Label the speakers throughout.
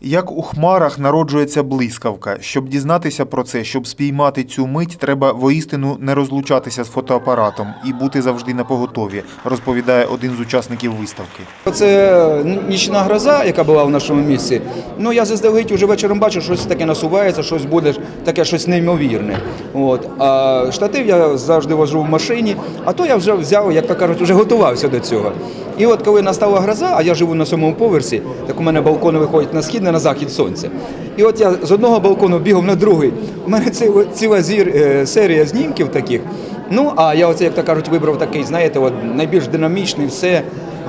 Speaker 1: Як у хмарах народжується блискавка. Щоб дізнатися про це, щоб спіймати цю мить, треба воістину не розлучатися з фотоапаратом і бути завжди на поготові, розповідає один з учасників виставки.
Speaker 2: Це нічна гроза, яка була в нашому місці. Ну я заздалегідь уже вечором бачу, щось таке насувається, щось буде таке щось неймовірне. От а штатив я завжди вожу в машині, а то я вже взяв, як то кажуть, вже готувався до цього. І от коли настала гроза, а я живу на сьомому поверсі, так у мене балкони виходять на східне, на захід сонця. І от я з одного балкону бігав на другий. У мене ціла, ціла зір, е, серія знімків таких. Ну, а я оце, як то кажуть, вибрав такий, знаєте, от найбільш динамічний, все.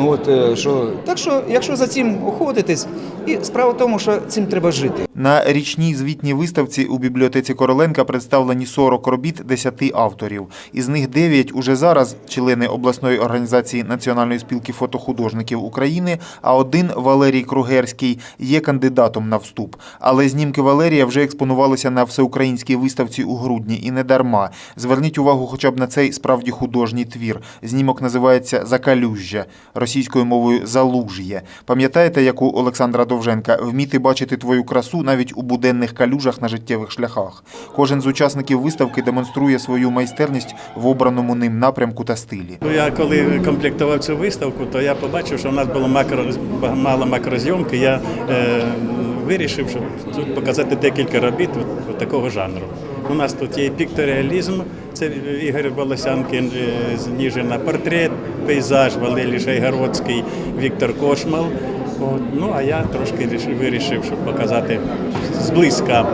Speaker 2: От, е, що, так що, якщо за цим охотитись, і справа в тому, що цим треба жити.
Speaker 1: На річній звітній виставці у бібліотеці Короленка представлені 40 робіт 10 авторів. Із них 9 уже зараз члени обласної організації Національної спілки фотохудожників України, а один Валерій Кругерський є кандидатом на вступ. Але знімки Валерія вже експонувалися на всеукраїнській виставці у грудні і не дарма. Зверніть увагу хоча б на цей справді художній твір. Знімок називається Закалюжжя, російською мовою Залуж'є. Пам'ятаєте, як у Олександра Довженка вміти бачити твою красу навіть у буденних калюжах на життєвих шляхах. Кожен з учасників виставки демонструє свою майстерність в обраному ним напрямку та стилі.
Speaker 3: Ну, Я коли комплектував цю виставку, то я побачив, що в нас було макро, мало макрозйомки. Я е, вирішив, щоб тут показати декілька робіт такого жанру. У нас тут є пікторіалізм, це Ігор Волосянкин е, з Ніжина, портрет, пейзаж Валерій Шайгородський, Віктор Кошмал. От, ну а я трошки вирішив, щоб показати зблизька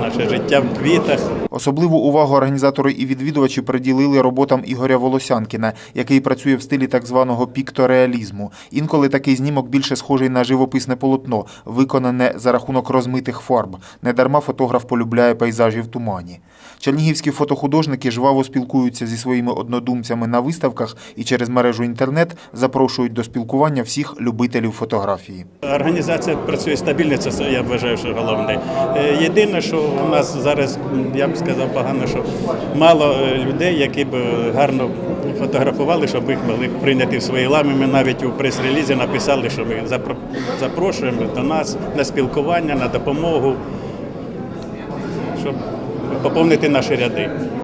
Speaker 3: наше життя в квітах.
Speaker 1: Особливу увагу організатори і відвідувачі приділили роботам Ігоря Волосянкіна, який працює в стилі так званого піктореалізму. Інколи такий знімок більше схожий на живописне полотно, виконане за рахунок розмитих фарб. Недарма фотограф полюбляє пейзажі в тумані. Чернігівські фотохудожники жваво спілкуються зі своїми однодумцями на виставках і через мережу інтернет запрошують до спілкування всіх любителів фотографії.
Speaker 3: Організація працює стабільно, це я вважаю, що головне. Е, Єдине, що у нас зараз, я б сказав, погано, що мало е, людей, які б е, гарно фотографували, щоб їх могли прийняти в свої лами. Ми навіть у прес-релізі написали, що ми запрошуємо до нас на спілкування, на допомогу, щоб поповнити наші ряди.